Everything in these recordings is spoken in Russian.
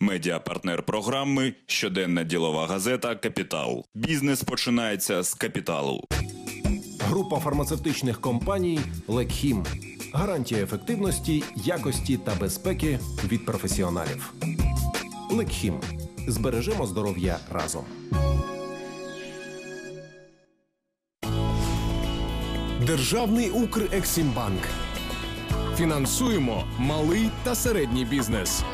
Медіапартнер програми щоденна ділова газета Капітал. Бізнес починається з капіталу. Група фармацевтичних компаній Лекхім. Гарантія ефективності, якості та безпеки від професіоналів. Лекхім. Збережемо здоров'я разом. Державний Укрексімбанк. Фінансуємо малий та середній бізнес.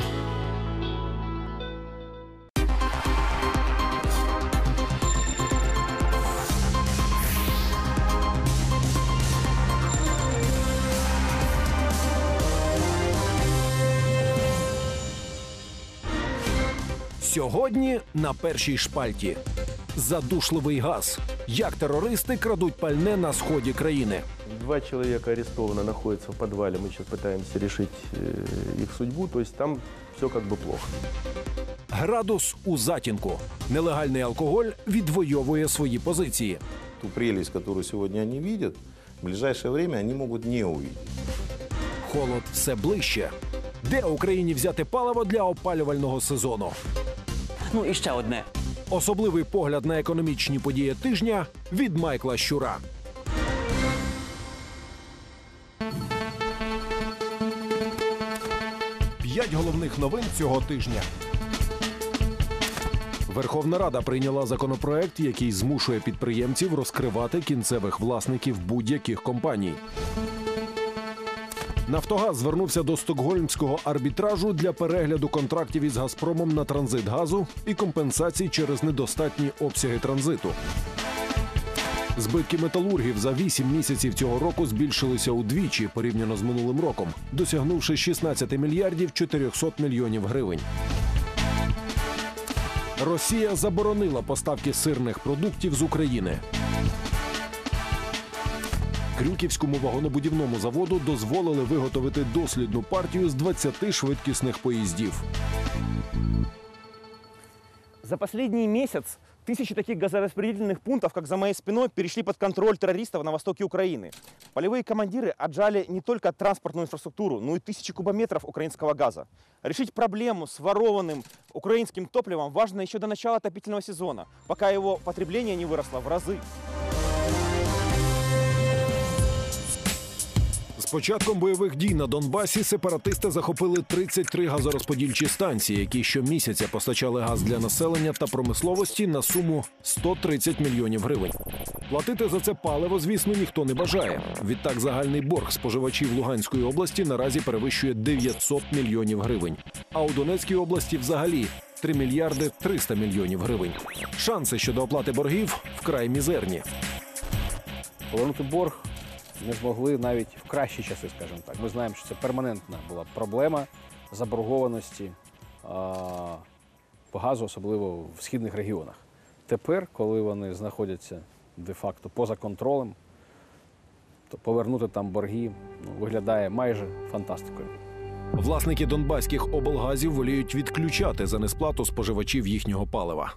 Сьогодні на першій шпальті. Задушливий газ. Як терористи крадуть пальне на сході країни. Два человека арестовано, находятся в подвале. Мы сейчас пытаемся решить э, их судьбу. То есть там все как бы плохо. Градус у затінку. Нелегальний алкоголь відвоює свої позиції. ту прелесть, которую сегодня они видят, в ближайшее время они могут не увидеть. Холод все ближче. Де Україні взяти паливо для опалювального сезону? Ну і ще одне. Особливий погляд на економічні події тижня від Майкла Щура. П'ять головних новин цього тижня. Верховна Рада прийняла законопроект, який змушує підприємців розкривати кінцевих власників будь-яких компаній. Нафтогаз звернувся до стокгольмського арбітражу для перегляду контрактів із Газпромом на транзит газу і компенсацій через недостатні обсяги транзиту. Збитки металургів за 8 місяців цього року збільшилися удвічі порівняно з минулим роком, досягнувши 16 мільярдів 400 мільйонів гривень. Росія заборонила поставки сирних продуктів з України. Крюківському вагонобудівному заводу дозволили виготовити дослідну партію з 20 швидкісних поїздів. За последний месяц тысячи таких газораспределительных пунктов, как за моей спиной, перешли под контроль террористов на востоке Украины. Полевые командиры отжали не только транспортную инфраструктуру, но и тысячи кубометров украинского газа. Решить проблему с ворованным украинским топливом важно еще до начала отопительного сезона, пока его потребление не выросло в разы. З початком бойових дій на Донбасі сепаратисти захопили 33 газорозподільчі станції, які щомісяця постачали газ для населення та промисловості на суму 130 мільйонів гривень. Платити за це паливо, звісно, ніхто не бажає. Відтак загальний борг споживачів Луганської області наразі перевищує 900 мільйонів гривень. А у Донецькій області взагалі 3 мільярди 300 мільйонів гривень. Шанси щодо оплати боргів вкрай мізерні. Повернути борг не змогли навіть в кращі часи, скажімо так. Ми знаємо, що це перманентна була проблема заборгованості по газу, особливо в східних регіонах. Тепер, коли вони знаходяться де-факто поза контролем, то повернути там борги ну, виглядає майже фантастикою. Власники донбаських облгазів воліють відключати за несплату споживачів їхнього палива.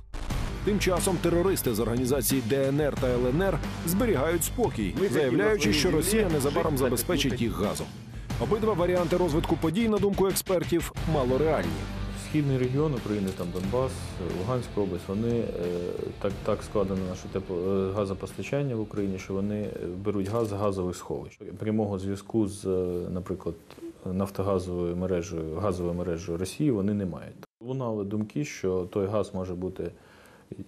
Тим часом терористи з організацій ДНР та ЛНР зберігають спокій, заявляючи, що Росія незабаром забезпечить їх газом. Обидва варіанти розвитку подій, на думку експертів, малореальні. Східний регіон України, там Донбас, Луганська область, вони е, так, так складено наше тепло е, газопостачання в Україні, що вони беруть газ з газових сховищ. Прямого зв'язку з, е, наприклад, нафтогазовою мережею, газовою мережею Росії вони не мають. Лунали думки, що той газ може бути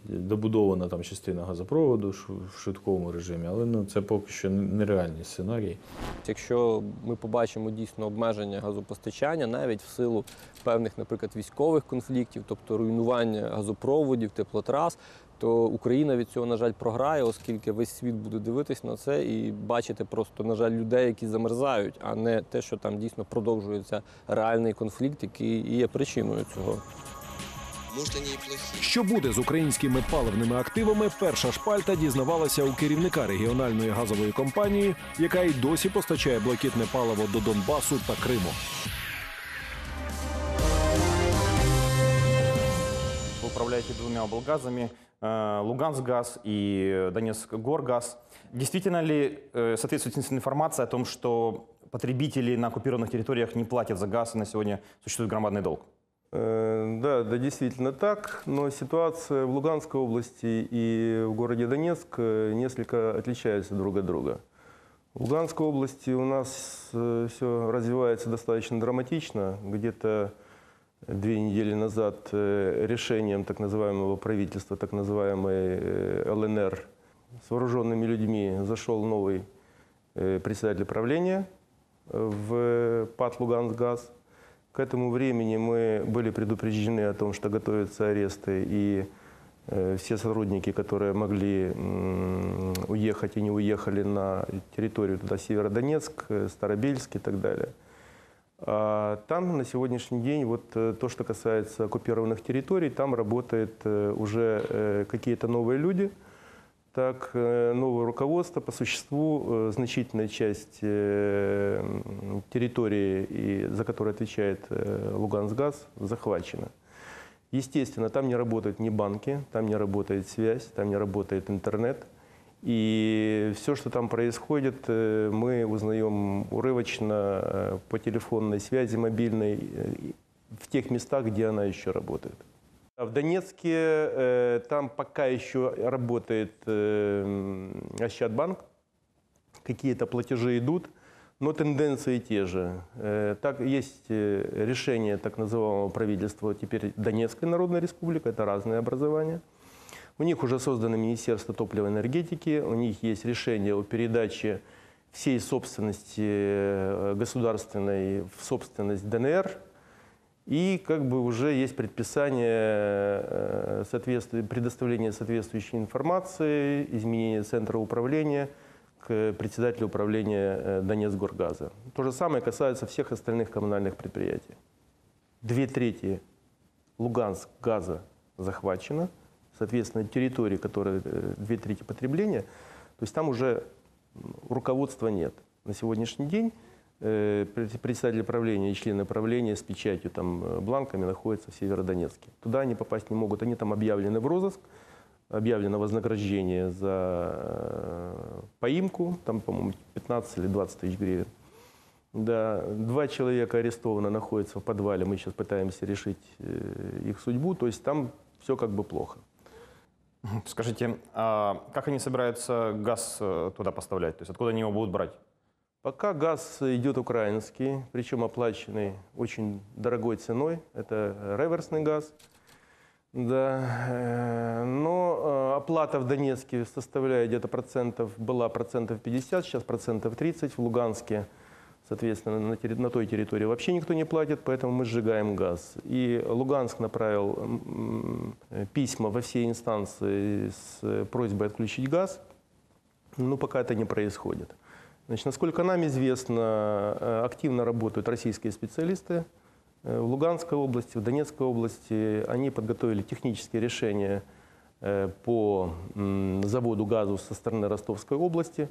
добудована там частина газопроводу в швидкому режимі, але ну, це поки що нереальний сценарій. Якщо ми побачимо дійсно обмеження газопостачання, навіть в силу певних, наприклад, військових конфліктів, тобто руйнування газопроводів, теплотрас, то Україна від цього, на жаль, програє, оскільки весь світ буде дивитись на це і бачити просто, на жаль, людей, які замерзають, а не те, що там дійсно продовжується реальний конфлікт, який є причиною цього. Що буде з українськими паливними активами, перша шпальта дізнавалася у керівника регіональної газової компанії, яка й досі постачає блакитне паливо до Донбасу та Криму. Вы управляете двумя облгазами, э, Лугансгаз и Донецк-Горгаз. Действительно ли э, соответствует информация о том, что потребители на оккупированных территориях не платят за газ, и на сегодня существует громадный долг? Э, Да, да, действительно так, но ситуация в Луганской области и в городе Донецк э, несколько отличается друг от друга. В Луганской области у нас все развивается достаточно драматично. Где-то две недели назад э, решением так называемого правительства, так называемой э, ЛНР, с вооруженными людьми зашел новый э, председатель правления э, в ПАТ «Лугансгаз». К этому времени мы были предупреждены о том, что готовятся аресты, и э, все сотрудники, которые могли уехать и не уехали на территорию туда Северодонецк, э, Старобельск и так далее. А там на сегодняшний день вот э, то, что касается оккупированных территорий, там работают уже какие-то новые люди, так э, новое руководство по существу э, значительная часть э, территории, за которую отвечает Лугансгаз, захвачена. Естественно, там не работают ни банки, там не работает связь, там не работает интернет. И все, что там происходит, мы узнаем урывочно по телефонной связи мобильной в тех местах, где она еще работает. А В Донецке э, там пока еще работает э, Ощадбанк, какие-то платежи идут, но тенденции те же. Э, Так, есть решение так называемого правительства теперь Донецкой Народной Республики, это разные образования. У них уже создано Министерство топлива и энергетики, у них есть решение о передаче всей собственности государственной в собственность ДНР, и как бы уже есть предписание э, предоставления соответствующей информации, изменения центра управления к председателю управления э, Донецкгоргаза. То же самое касается всех остальных коммунальных предприятий. Две трети Луганск газа захвачено, соответственно, территории, которые э, две трети потребления, то есть там уже руководства нет. На сегодняшний день э, пред- председатель правления и члены правления с печатью, там, э, бланками находятся в Северодонецке. Туда они попасть не могут, они там объявлены в розыск, объявлено вознаграждение за э, поимку, там, по-моему, 15 или 20 тысяч гривен. Да, два человека арестовано, находятся в подвале, мы сейчас пытаемся решить их судьбу, то есть там все как бы плохо. Скажите, а как они собираются газ туда поставлять? То есть откуда они его будут брать? Пока газ идет украинский, причем оплаченный очень дорогой ценой, это реверсный газ. Да, э, но э, оплата в Донецке составляет где-то процентов, была процентов 50, сейчас процентов 30 в Луганске. Соответственно, на, терри- на той территории вообще никто не платит, поэтому мы сжигаем газ. И Луганск направил письма во все инстанции с просьбой отключить газ, но пока это не происходит. Значит, насколько нам известно, э, активно работают российские специалисты э, в Луганской области, в Донецкой области. Они подготовили технические решения э, по заводу газу со стороны Ростовской области.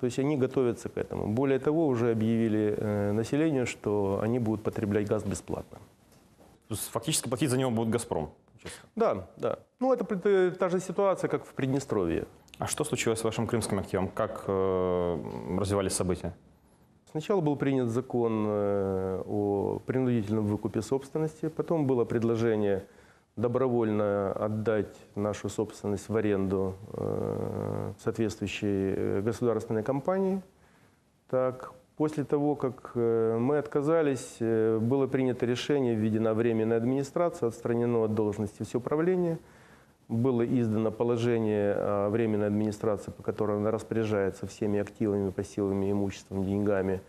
То есть они готовятся к этому. Более того, уже объявили населению, что они будут потреблять газ бесплатно. То есть фактически платить за него будет «Газпром». Да, да. Ну, это та же ситуация, как в Приднестровье. А что случилось с вашим крымским активом? Как э, развивались события? Сначала был принят закон э, о принудительном выкупе собственности, потом было предложение добровольно отдать нашу собственность в аренду э, соответствующей э, государственной компании. Так, после того, как мы отказались, было принято решение, введена временная администрация, отстранено от должности все управление. Было издано положение о временной администрации, по которому она распоряжается всеми активами, пассивами, имуществом, деньгами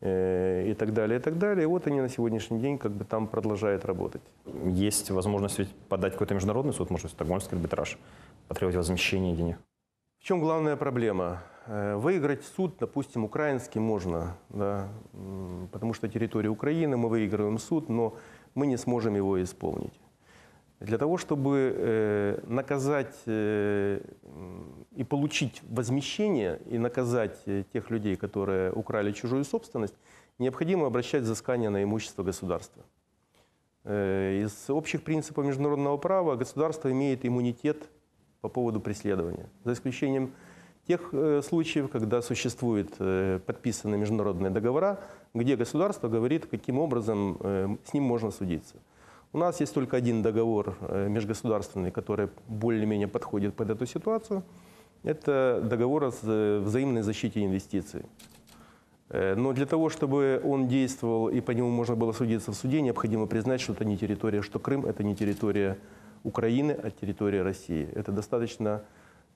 э, и так далее, и так далее. И вот они на сегодняшний день как бы там продолжают работать. Есть возможность ведь подать какой-то международный суд, может, стокгольмский арбитраж, потребовать возмещения денег? В чем главная проблема? Э, Выиграть суд, допустим, украинский можно, да, потому что территория Украины, мы выигрываем суд, но мы не сможем его исполнить. Для того, чтобы э, наказать э, и получить возмещение, и наказать э, тех людей, которые украли чужую собственность, необходимо обращать взыскание на имущество государства. Из общих принципов международного права государство имеет иммунитет по поводу преследования, за исключением тех случаев, когда существуют подписанные международные договора, где государство говорит, каким образом с ним можно судиться. У нас есть только один договор э, межгосударственный, который более-менее подходит под эту ситуацию. Это договор о взаимной защите инвестиций. Э, Но для того, чтобы он действовал и по нему можно было судиться в суде, необходимо признать, что это не территория, что Крым – это не территория Украины, а территория России. Это достаточно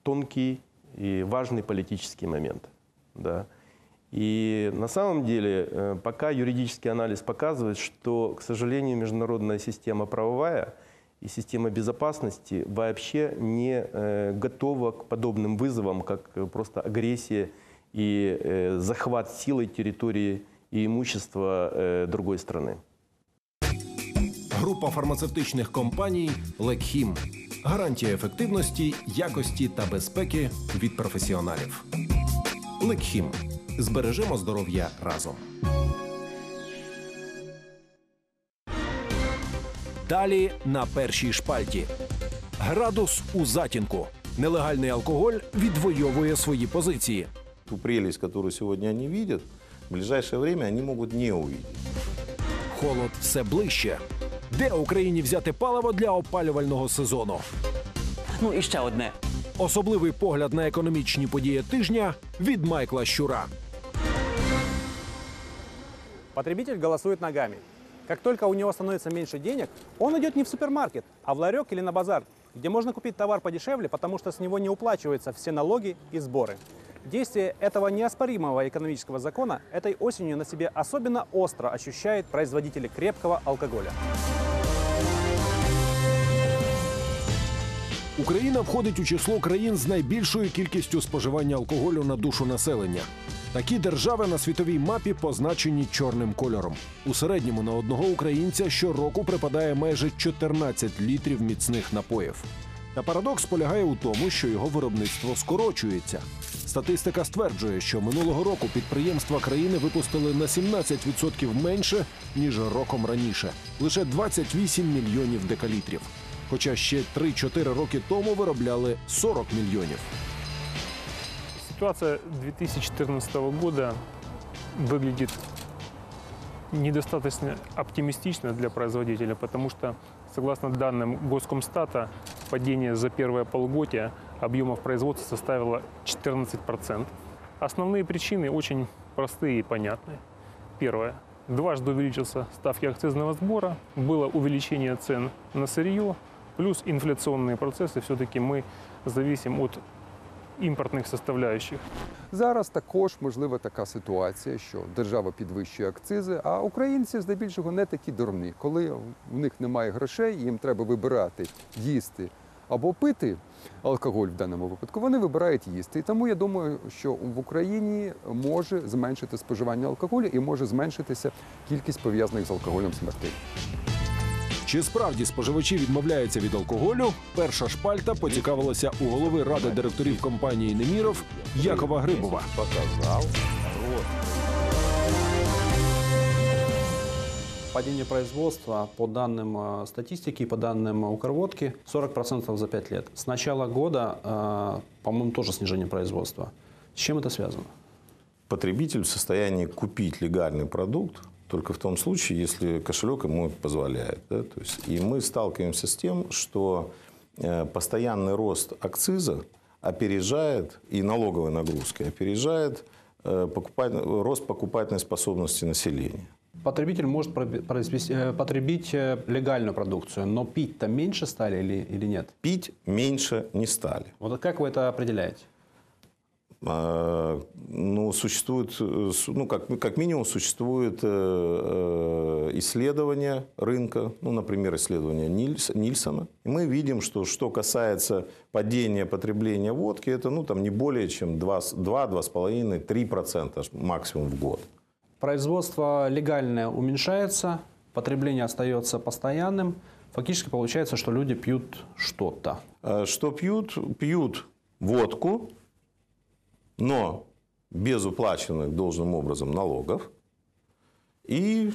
тонкий и важный политический момент. Да. И на самом деле, э, пока юридический анализ показывает, что, к сожалению, международная система правовая и система безопасности вообще не э, готова к подобным вызовам, как э, просто агрессия и э, захват силой территории и имущества э, другой страны. Група фармацевтичних компаній Лекхім. Гарантія ефективності, якості та безпеки від професіоналів. Лекхім. Збережемо здоров'я разом. Далі на першій шпальті. Градус у затінку. Нелегальний алкоголь відвоює свої позиції. Ту прелесть, которую сегодня они видят, в ближайшее время они могут не увидеть. Холод все ближче. Де Україні взяти паливо для опалювального сезону? Ну і ще одне. Особливий погляд на економічні події тижня від Майкла Щура. Потребитель голосует ногами. Как только у него становится меньше денег, он идет не в супермаркет, а в ларек или на базар, где можно купить товар подешевле, потому что с него не уплачиваются все налоги и сборы. Действие этого неоспоримого экономического закона этой осенью на себе особенно остро ощущают производители крепкого алкоголя. Україна входить у число країн з найбільшою кількістю споживання алкоголю на душу населення. Такі держави на світовій мапі позначені чорним кольором. У середньому на одного українця щороку припадає майже 14 літрів міцних напоїв. Та парадокс полягає у тому, що його виробництво скорочується. Статистика стверджує, що минулого року підприємства країни випустили на 17% менше ніж роком раніше лише 28 мільйонів декалітрів. Хоча ще 3-4 роки тому виробляли 40 мільйонів. Ситуация 2014 года выглядит недостаточно оптимистично для производителя, потому что, согласно данным Госкомстата, падение за первое полугодие объемов производства составило 14%. Основные причины очень простые и понятные. Первое. Дважды увеличился ставки акцизного сбора, было увеличение цен на сырье, плюс инфляционные процессы. Все-таки мы зависим от импортных составляющих. Зараз також можлива така ситуація, що держава підвищує акцизи, а українці здебільшого не такі дурні. Коли в них немає грошей, їм треба вибирати їсти або пити алкоголь в даному випадку. Вони вибирають їсти. І тому я думаю, що в Україні може зменшити споживання алкоголю і може зменшитися кількість пов'язаних з алкоголем смертей. Чи справді споживачі відмовляються від алкоголю? Перша шпальта поцікавилася у голови ради директорів компанії Неміров Якова Грибова. Показал Падение производства по данным э, статистики, по данным Укрводки, 40% за 5 лет. С начала года, э, по-моему, тоже снижение производства. С чем это связано? Потребитель в состоянии купить легальный продукт только в том случае, если кошелек ему позволяет. да, то есть, и мы сталкиваемся с тем, что э, постоянный рост акциза опережает и налоговой нагрузки опережает э, покупатель- рост покупательной способности населения. Потребитель может э, потребить легальную продукцию, но пить-то меньше стали или, или нет? Пить меньше не стали. Вот как вы это определяете? А, Ну, существует, э, ну, как, как минимум, существует э, э, исследование рынка, ну, например, исследование Нильс- Нильсона. И мы видим, что что касается падения потребления водки, это ну, там, не более чем 2-2,5-3% максимум в год. Производство легальное уменьшается, потребление остается постоянным. Фактически получается, что люди пьют что-то. Что пьют? Пьют водку, но без уплаченных должным образом налогов и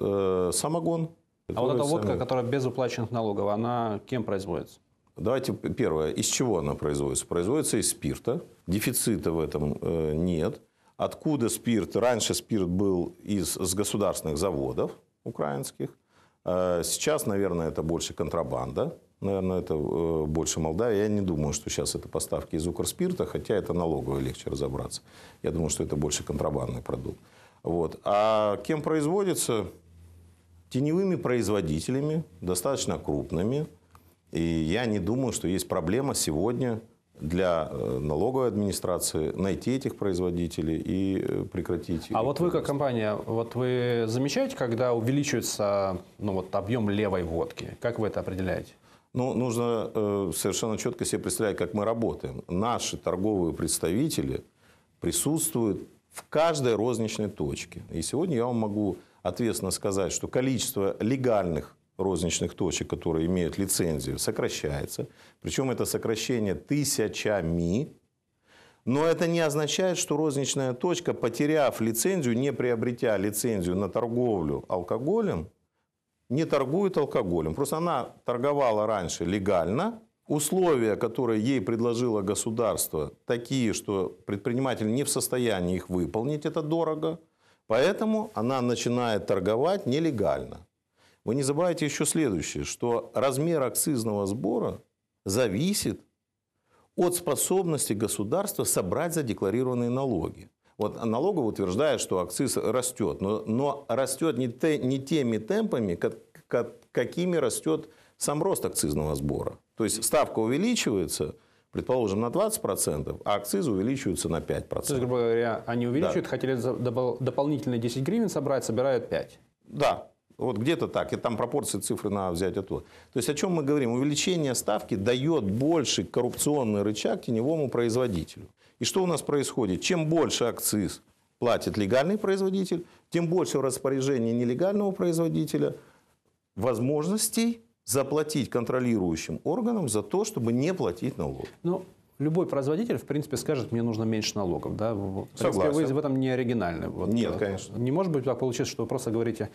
э, самогон. А вот эта который водка, сами- которая без уплаченных налогов, она кем производится? Давайте первое. Из чего она производится? Производится из спирта. Дефицита в этом э, нет. Откуда спирт? Раньше спирт был из, с государственных заводов украинских. Э, Сейчас, наверное, это больше контрабанда. Наверное, это э, больше Молдавия. Я не думаю, что сейчас это поставки из Укрспирта, хотя это налогово легче разобраться. Я думаю, что это больше контрабандный продукт. Вот. А кем производится? Теневыми производителями, достаточно крупными. И я не думаю, что есть проблема сегодня для э, налоговой администрации найти этих производителей и э, прекратить. А вот вы как компания, вот вы замечаете, когда увеличивается ну, вот, объем левой водки? Как вы это определяете? Ну, нужно э, совершенно четко себе представлять, как мы работаем. Наши торговые представители присутствуют в каждой розничной точке. И сегодня я вам могу ответственно сказать, что количество легальных розничных точек, которые имеют лицензию, сокращается. Причем это сокращение тысячами. Но это не означает, что розничная точка, потеряв лицензию, не приобретя лицензию на торговлю алкоголем, не торгует алкоголем. Просто она торговала раньше легально. Условия, которые ей предложило государство, такие, что предприниматель не в состоянии их выполнить, это дорого. Поэтому она начинает торговать нелегально. Вы не забывайте еще следующее, что размер акцизного сбора зависит от способности государства собрать задекларированные налоги. Вот налоговый утверждает, что акциз растет, но, но растет не, те, не теми темпами, как, как, какими растет сам рост акцизного сбора. То есть ставка увеличивается, предположим, на 20%, а акцизы увеличиваются на 5%. То есть, грубо говоря, они увеличивают, Да. хотели дополнительные 10 гривен собрать, собирают 5. Да, вот где-то так. И там пропорции цифры надо взять оттуда. То есть о чем мы говорим? Увеличение ставки дает больше коррупционный рычаг теневому производителю. И что у нас происходит? Чем больше акциз платит легальный производитель, тем больше в распоряжении нелегального производителя возможностей заплатить контролирующим органам за то, чтобы не платить налог. Ну, любой производитель, в принципе, скажет, мне нужно меньше налогов. Да? В принципе, Согласен. вы в этом не оригинальны. Вот, Нет, э, конечно. Не может быть так получиться, что вы просто говорите,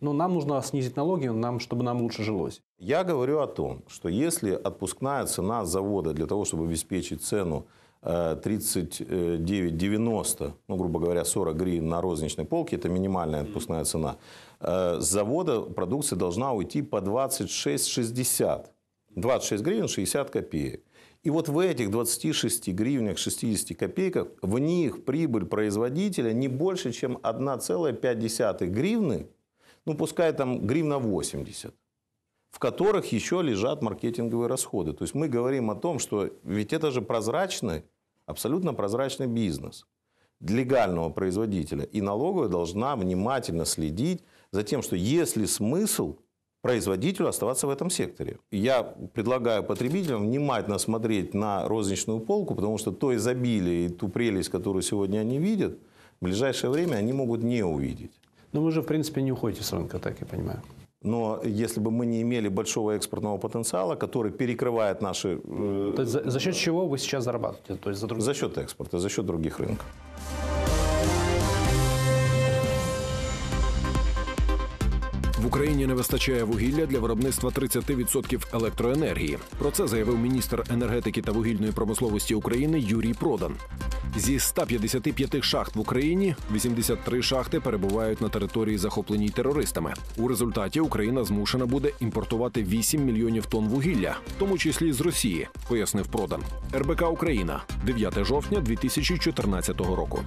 ну, нам нужно снизить налоги, нам, чтобы нам лучше жилось. Я говорю о том, что если отпускная цена завода для того, чтобы обеспечить цену 39,90, ну, грубо говоря, 40 гривен на розничной полке, это минимальная отпускная цена, э, с завода продукция должна уйти по 26,60. 26 гривен 60 копеек. И вот в этих 26 гривнях 60 копейках в них прибыль производителя не больше, чем 1,5 гривны, ну пускай там гривна 80 в которых еще лежат маркетинговые расходы. То есть мы говорим о том, что ведь это же прозрачный, абсолютно прозрачный бизнес легального производителя. И налоговая должна внимательно следить за тем, что есть ли смысл производителю оставаться в этом секторе. Я предлагаю потребителям внимательно смотреть на розничную полку, потому что то изобилие и ту прелесть, которую сегодня они видят, в ближайшее время они могут не увидеть. Но вы же, в принципе, не уходите с рынка, так я понимаю. Но если бы мы не имели большого экспортного потенциала, который перекрывает наши... э, То есть за, за счет чего вы сейчас зарабатываете? То есть за, друг- За счет экспорта, за счет других рынков. Україні не вистачає вугілля для виробництва 30% електроенергії. Про це заявив міністр енергетики та вугільної промисловості України Юрій Продан. Зі 155 шахт в Україні 83 шахти перебувають на території, захопленій терористами. У результаті Україна змушена буде імпортувати 8 мільйонів тонн вугілля, в тому числі з Росії, пояснив Продан. РБК Україна, 9 жовтня 2014 року.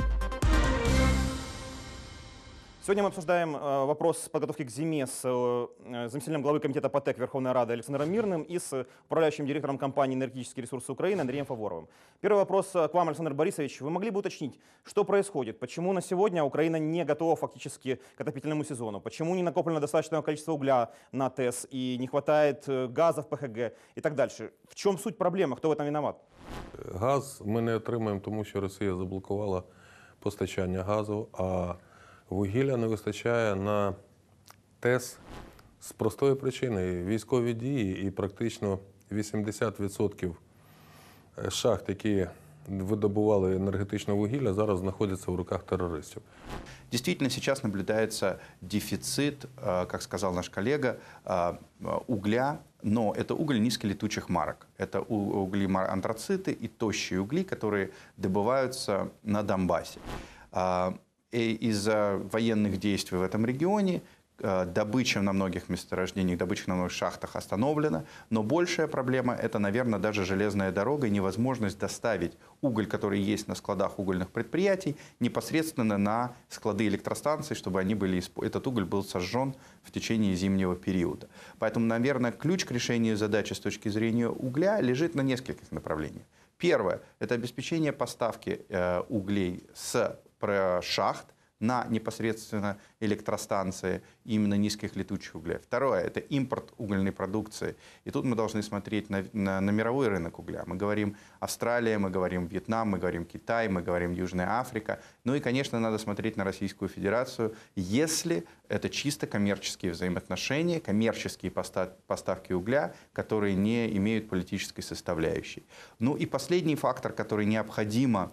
Сегодня мы обсуждаем э, вопрос подготовки к зиме с э, заместителем главы комитета ПАТЭК Верховной Рады Александром Мирным и с управляющим директором компании «Энергетические ресурсы Украины» Андреем Фаворовым. Первый вопрос э, к вам, Александр Борисович. Вы могли бы уточнить, что происходит? Почему на сегодня Украина не готова фактически к отопительному сезону? Почему не накоплено достаточное количество угля на ТЭС и не хватает э, газа в ПХГ и так дальше? В чем суть проблемы? Кто в этом виноват? Газ ми не отримаємо, тому що Росія заблокувала постачання газу, а вугілля не вистачає на ТЕС з простої причини. Військові дії і практично 80% шахт, які видобували енергетичне вугілля, зараз знаходяться в руках терористів. Действительно, сейчас наблюдается дефицит, э, как сказал наш коллега, э, э, угля, но это уголь низколетучих марок. Это у- угли мар- антрациты и тощие угли, которые добываются на Донбассе. из-за военных действий в этом регионе Э, Добыча на многих месторождениях, добыча на многих шахтах остановлена. Но большая проблема – это, наверное, даже железная дорога и невозможность доставить уголь, который есть на складах угольных предприятий, непосредственно на склады электростанций, чтобы они были, этот уголь был сожжен в течение зимнего периода. Поэтому, наверное, ключ к решению задачи с точки зрения угля лежит на нескольких направлениях. Первое – это обеспечение поставки э, углей с шахт на непосредственно электростанции именно низких летучих углей. Второе – это импорт угольной продукции. И тут мы должны смотреть на, на- на мировой рынок угля. Мы говорим Австралия, мы говорим Вьетнам, мы говорим Китай, мы говорим Южная Африка. Ну и, конечно, надо смотреть на Российскую Федерацию, если это чисто коммерческие взаимоотношения, коммерческие поста- поставки угля, которые не имеют политической составляющей. Ну и последний фактор, который необходимо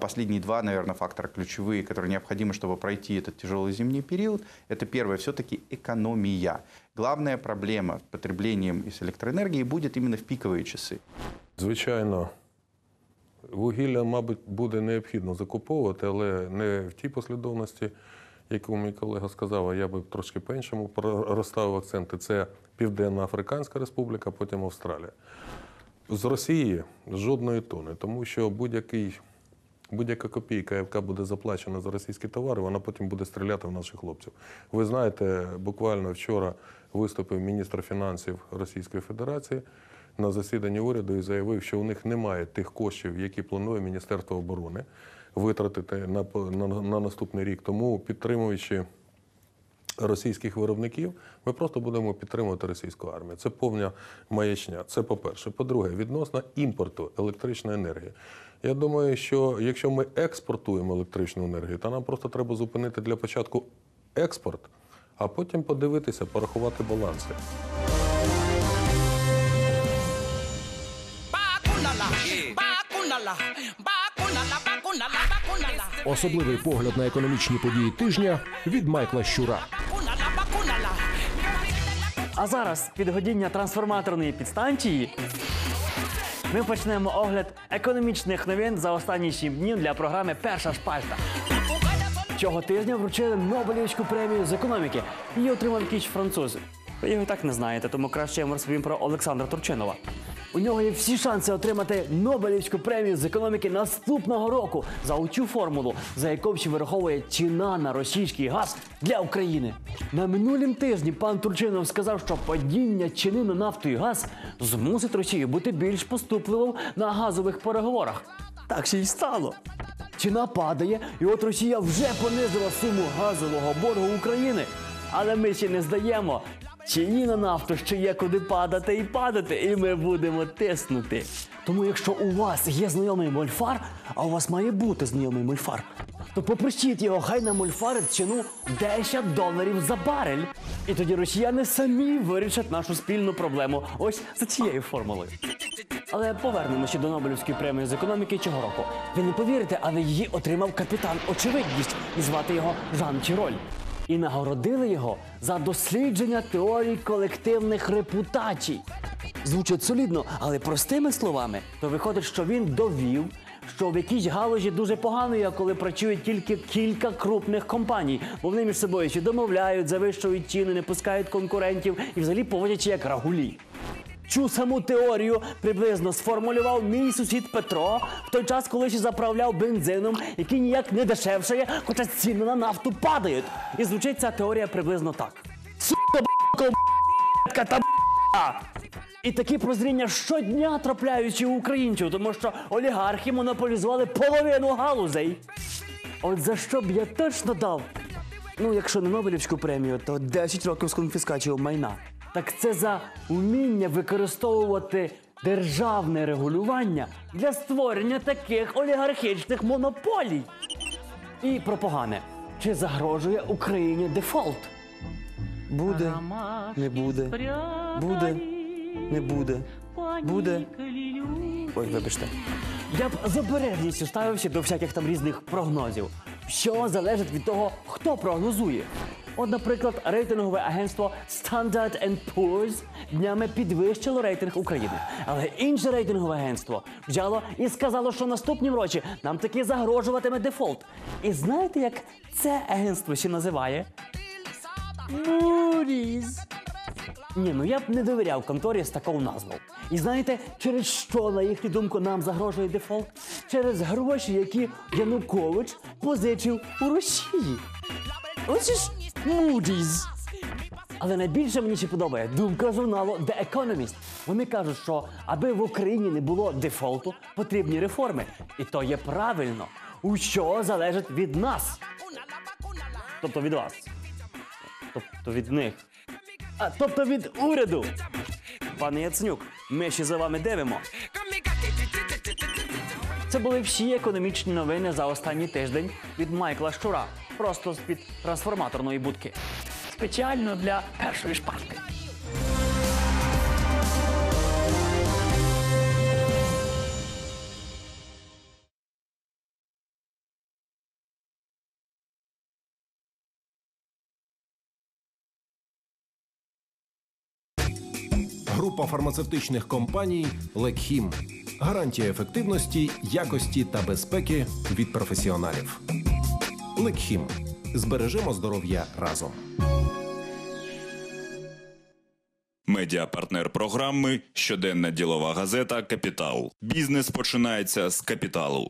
Последние два, наверное, фактора ключевые, которые необходимы, чтобы пройти этот тяжелый зимний период, это первое, все-таки экономия. Главная проблема с потреблением из электроэнергии будет именно в пиковые часы. Звичайно, вугілля, мабуть, буде необхідно закуповувати, але не в тій послідовності, яку мій колега сказав, а я би трошки по-іншому про- розставив акценти. Це Південна Африканська Республіка, потім Австралія. З Росії жодної тони, тому що будь-який. Будь-яка копійка, яка буде заплачена за російські товари, вона потім буде стріляти в наших хлопців. Ви знаєте, буквально вчора виступив міністр фінансів Російської Федерації на засіданні уряду і заявив, що у них немає тих коштів, які планує Міністерство оборони витратити на, по- на, на наступний рік. Тому підтримуючи російських виробників, ми просто будемо підтримувати російську армію. Це повна маячня. Це по-перше. По-друге, відносно імпорту електричної енергії. Я думаю, що якщо ми експортуємо електричну енергію, то нам просто треба зупинити для початку експорт, а потім подивитися, порахувати баланси. Особливий погляд на економічні події тижня від Майкла Щура. А зараз підгодіння трансформаторної підстанції. Ми почнемо огляд економічних новин за останні сім днів для програми Перша шпальта. Цього тижня вручили Нобелівську премію з економіки. Її отримав якийсь француз. Ви його і так не знаєте, тому краще я вам розповім про Олександра Турчинова. У нього є всі шанси отримати Нобелівську премію з економіки наступного року за оцю формулу, за яку ще вираховує ціна на російський газ для України. На минулім тижні пан Турчинов сказав, що падіння ціни на нафту і газ змусить Росію бути більш поступливим на газових переговорах. Так ще й стало. Ціна падає, і от Росія вже понизила суму газового боргу України. Але ми ще не здаємо. Ціні на нафту ще є куди падати і падати, і ми будемо тиснути. Тому якщо у вас є знайомий мольфар, а у вас має бути знайомий мольфар, то попросіть його, хай намольфарить ціну 10 доларів за барель. І тоді росіяни самі вирішать нашу спільну проблему ось за цією формулою. Але повернемося до Нобелівської премії з економіки цього року. Ви не повірите, але її отримав капітан Очевидність, і звати його Жан Тіроль. І нагородили його за дослідження теорій колективних репутацій. Звучить солідно, але простими словами, то виходить, що він довів, що в якійсь галузі дуже погано є, коли працює тільки кілька крупних компаній, бо вони між собою ще домовляють, завищують ціни, не пускають конкурентів і взагалі поводяться як рагулі. Цю саму теорію приблизно сформулював мій сусід Петро в той час, коли ще заправляв бензином, який ніяк не дешевшає, хоча ціни на нафту падають. І звучить ця теорія приблизно так. Сука, б**ка та б**ка. І такі прозріння щодня трапляються у українців, тому що олігархи монополізували половину галузей. От за що б я точно дав? Ну, якщо не Нобелівську премію, то 10 років з конфіскацією майна. Так це за вміння використовувати державне регулювання для створення таких олігархічних монополій. І про погане. Чи загрожує Україні дефолт? Буде, не буде, буде, не буде, буде. Ой, вибачте. Я б з обережністю ставився до всяких там різних прогнозів. Що залежить від того, хто прогнозує. От, наприклад, рейтингове агентство Standard Poor's днями підвищило рейтинг України. Але інше рейтингове агентство взяло і сказало, що наступнім році нам таки загрожуватиме дефолт. І знаєте, як це агентство ще називає? Moody's. Ні, ну я б не довіряв конторі з такою назвою. І знаєте, через що, на їхню думку, нам загрожує дефолт? Через гроші, які Янукович позичив у Росії. Ось ж Moody's. Але найбільше мені ще подобає думка журналу The Economist. Вони кажуть, що аби в Україні не було дефолту, потрібні реформи. І то є правильно. У що залежить від нас. Тобто від вас. Тобто від них. А тобто від уряду. Пане Яценюк, ми ще за вами дивимо. Це були всі економічні новини за останній тиждень від Майкла Щура. Просто з-під трансформаторної будки. Спеціально для першої шпальти. Група фармацевтичних компаній Лекхім. Гарантія ефективності, якості та безпеки від професіоналів. Лекхім. Збережемо здоров'я разом. Медіапартнер програми щоденна ділова газета Капітал. Бізнес починається з капіталу.